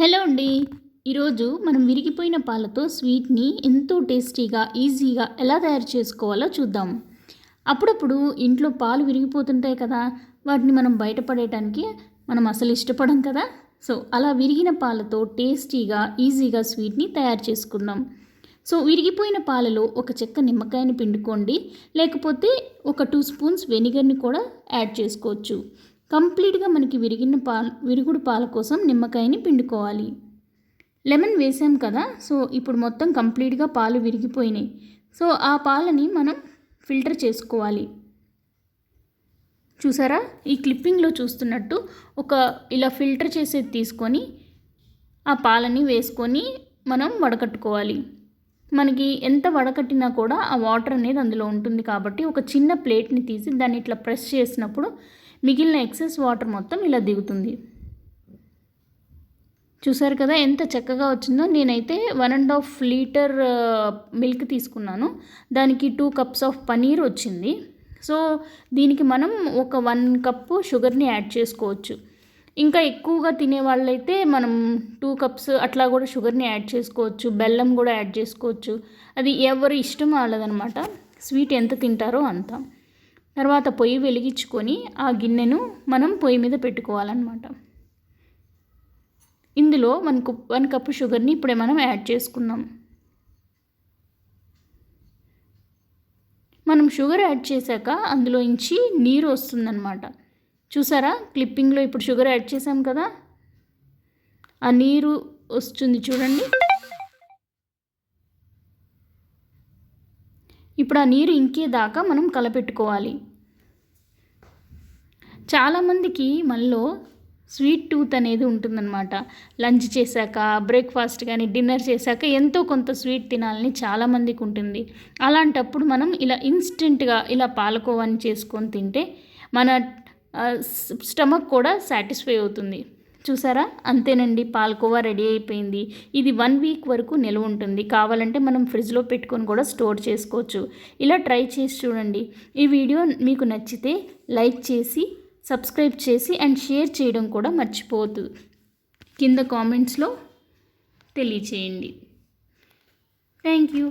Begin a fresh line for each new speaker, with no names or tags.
Hello అండి. ఈరోజు మనం విరిగిపోయిన పాలతో స్వీట్ని ఎంతో టేస్టీగా ఈజీగా ఎలా తయారు చేసుకోవాలో చూద్దాం. అప్పుడప్పుడు ఇంట్లో పాలు విరిగిపోతుంటాయి కదా వాటిని మనం బయటపడేయటానికి మనం అసలు ఇష్టపడం కదా. సో అలా విరిగిన పాలతో టేస్టీగా ఈజీగా స్వీట్ని తయారు చేసుకుందాం. సో విరిగిపోయిన పాలలో ఒక చెక్క నిమ్మకాయని పిండుకోండి. లేకపోతే ఒక టూ స్పూన్స్ వెనిగర్ని కూడా యాడ్ చేసుకోవచ్చు. కంప్లీట్గా మనకి విరిగిన పాలు విరుగుడు పాల కోసం నిమ్మకాయని పిండుకోవాలి. లెమన్ వేసాం కదా సో ఇప్పుడు మొత్తం కంప్లీట్గా పాలు విరిగిపోయినాయి. సో ఆ పాలని మనం ఫిల్టర్ చేసుకోవాలి. చూసారా? ఈ క్లిప్పింగ్లో చూస్తున్నట్టు ఒక ఇలా ఫిల్టర్ చేసేది తీసుకొని ఆ పాలని వేసుకొని మనం వడకట్టుకోవాలి. మనకి ఎంత వడకట్టినా కూడా ఆ వాటర్ అనేది అందులో ఉంటుంది కాబట్టి ఒక చిన్న ప్లేట్ని తీసి దాన్ని ఇట్లా ప్రెస్ చేసినప్పుడు మిగిలిన ఎక్సెస్ వాటర్ మొత్తం ఇలా దిగుతుంది. చూసారు కదా ఎంత చక్కగా వచ్చిందో. నేనైతే one and half litre milk తీసుకున్నాను. దానికి టూ కప్స్ ఆఫ్ పనీర్ వచ్చింది. సో దీనికి మనం ఒక వన్ కప్పు షుగర్ని యాడ్ చేసుకోవచ్చు. ఇంకా ఎక్కువగా తినే వాళ్ళైతే మనం టూ కప్స్ అట్లా కూడా షుగర్ని యాడ్ చేసుకోవచ్చు. బెల్లం కూడా యాడ్ చేసుకోవచ్చు. అది ఎవరి ఇష్టం వాళ్ళదనమాట స్వీట్ ఎంత తింటారో అంత. తర్వాత పొయ్యి వెలిగించుకొని ఆ గిన్నెను మనం పొయ్యి మీద పెట్టుకోవాలన్నమాట. ఇందులో వన్ కప్ వన్ కప్పు షుగర్ని ఇప్పుడే మనం యాడ్ చేసుకుందాం. మనం షుగర్ యాడ్ చేశాక అందులో నుంచి నీరు వస్తుందన్నమాట. చూసారా? క్లిప్పింగ్లో ఇప్పుడు షుగర్ యాడ్ చేసాం కదా? ఆ నీరు వస్తుంది చూడండి. ఇప్పుడు ఆ నీరు ఇంకేదాకా మనం కలపెట్టుకోవాలి. చాలామందికి మనలో స్వీట్ టూత్ అనేది ఉంటుందన్నమాట. లంచ్ చేశాక బ్రేక్ఫాస్ట్ కానీ డిన్నర్ చేశాక ఎంతో కొంత స్వీట్ తినాలని చాలామందికి ఉంటుంది. అలాంటప్పుడు మనం ఇలా ఇన్స్టెంట్గా ఇలా పాలకోవాని చేసుకొని తింటే మన స్టమక్ కూడా సాటిస్ఫై అవుతుంది. చూసారా? అంతేనండి పాలకోవా రెడీ అయిపోయింది. ఇది వన్ వీక్ వరకు నిల్వ ఉంటుంది. కావాలంటే మనం ఫ్రిడ్జ్లో పెట్టుకొని కూడా స్టోర్ చేసుకోవచ్చు. ఇలా ట్రై చేసి చూడండి. ఈ వీడియో మీకు నచ్చితే లైక్ చేసి సబ్స్క్రైబ్ చేసి అండ్ షేర్ చేయడం కూడా మర్చిపోవద్దు. కింద కామెంట్స్లో తెలియచేయండి. Thank you.